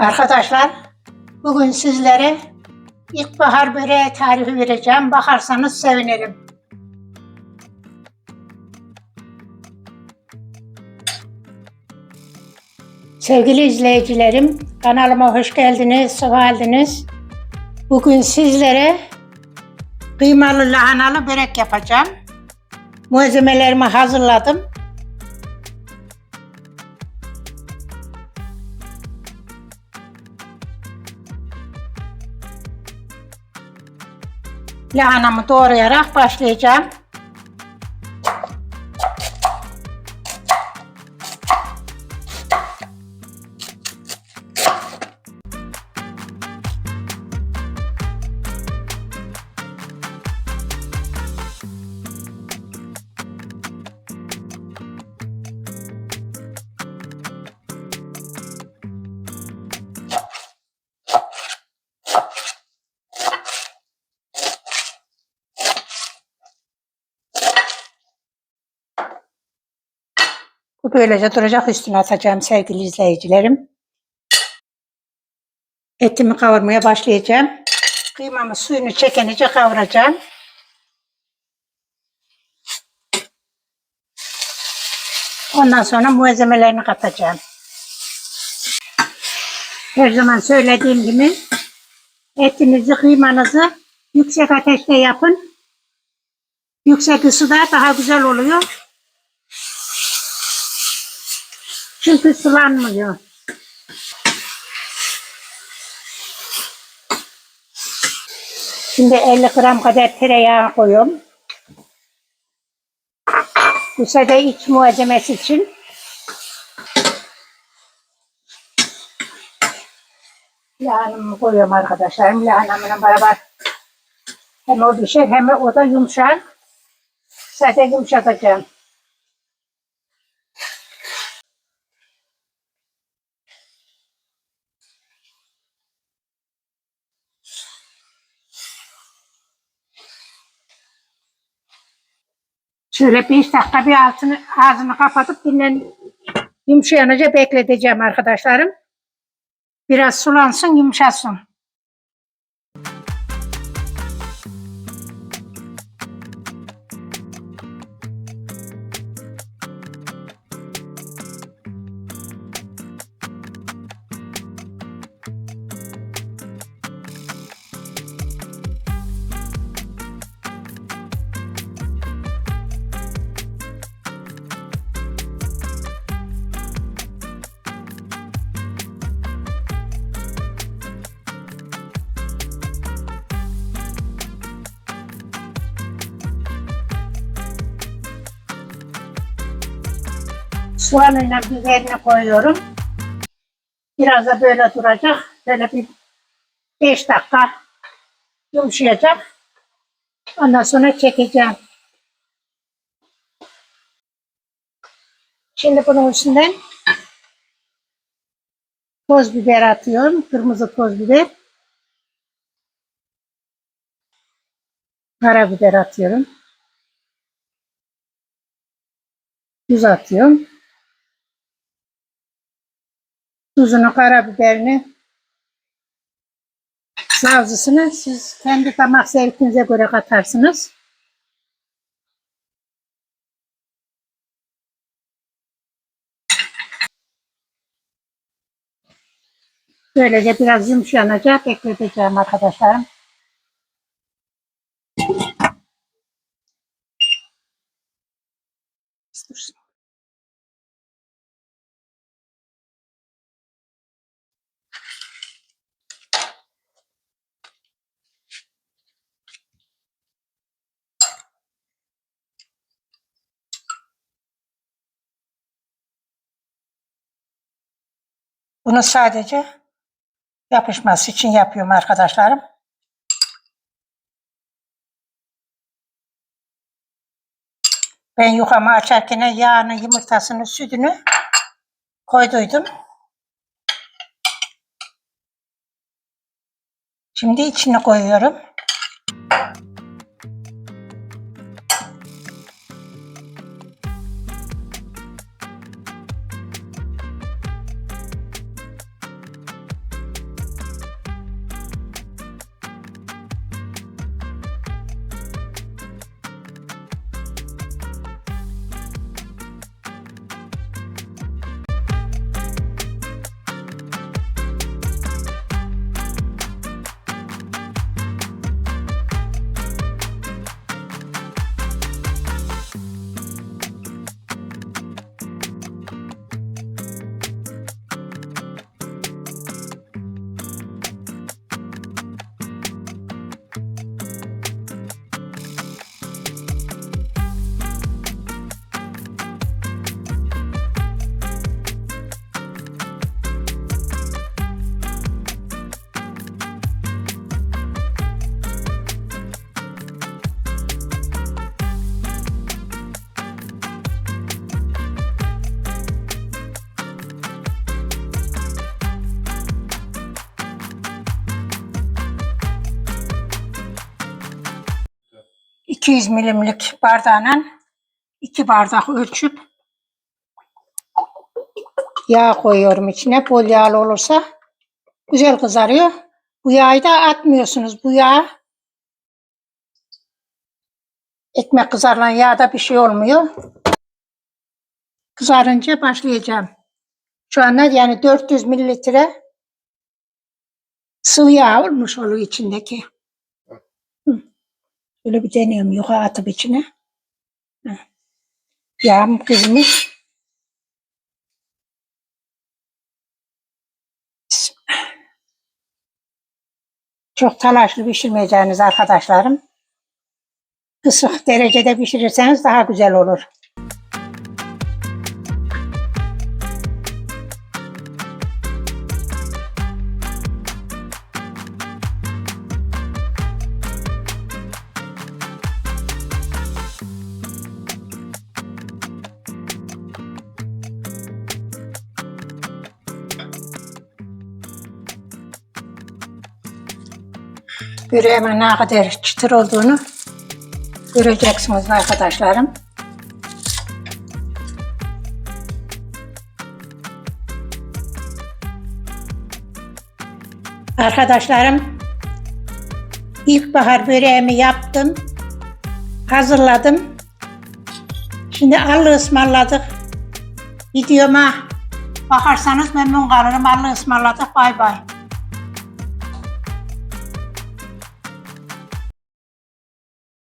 Arkadaşlar, bugün sizlere ilkbahar böreği tarifi vereceğim. Bakarsanız sevinirim. Sevgili izleyicilerim, kanalıma hoş geldiniz, sefa geldiniz. Bugün sizlere kıymalı lahanalı börek yapacağım. Malzemelerimi hazırladım. Lahanamı doğrayarak başlayacağım. Böylece duracak üstüne atacağım sevgili izleyicilerim. Etimi kavurmaya başlayacağım. Kıymamı suyunu çekenice kavuracağım. Ondan sonra malzemelerini katacağım. Her zaman söylediğim gibi etinizi, kıymanızı yüksek ateşte yapın. Yüksek ısıda daha güzel oluyor. Çünkü sulanmıyor. Şimdi 50 gram kadar tereyağı koyuyorum. Bu sefer iç malzemesi için. Lahanamı koyuyorum arkadaşlarım. Lahanamla beraber hem o pişer hem o da yumuşar. Zaten yumuşatacağım. Şöyle 5 dakika bir altını, ağzını kapatıp dinlen yumuşayanınca bekleteceğim arkadaşlarım. Biraz sulansın, yumuşasın. Soğanıyla biberini koyuyorum. Biraz da böyle duracak. Böyle bir 5 dakika yumuşayacak. Ondan sonra çekeceğim. Şimdi bunun üstünden toz biber atıyorum. Kırmızı toz biber. Karabiber atıyorum. Tuz atıyorum. Tuzunu, karabiberini, savcısını siz kendi damak zevkinize göre katarsınız. Böylece biraz yumuşayanacak bekleteceğim arkadaşlarım. Bunu sadece yapışması için yapıyorum arkadaşlarım. Ben yufamı açarken yağını, yumurtasını, sütünü koyduydum. Şimdi içine koyuyorum. 200 milimlik bardağla iki bardak ölçüp yağ koyuyorum içine. Bol yağlı olursa güzel kızarıyor. Bu yağı da atmıyorsunuz. Bu yağ ekmek kızarılan yağda bir şey olmuyor. Kızarınca başlayacağım. Şu anda yani 400 mililitre sıvı yağ olmuş oluyor içindeki. Hı. Böyle bir deniyorum yukarı atıp içine. Hı. Yağım kızmış. Çok telaşlı pişirmeyeceğiniz arkadaşlarım. Kısık derecede pişirirseniz daha güzel olur. Böreğimin ne kadar çıtır olduğunu göreceksiniz arkadaşlarım. Arkadaşlarım ilkbahar böreğimi yaptım. Hazırladım. Şimdi allı ısmarladık. Videoma bakarsanız memnun kalırım. Allı ısmarladık. Bay bay.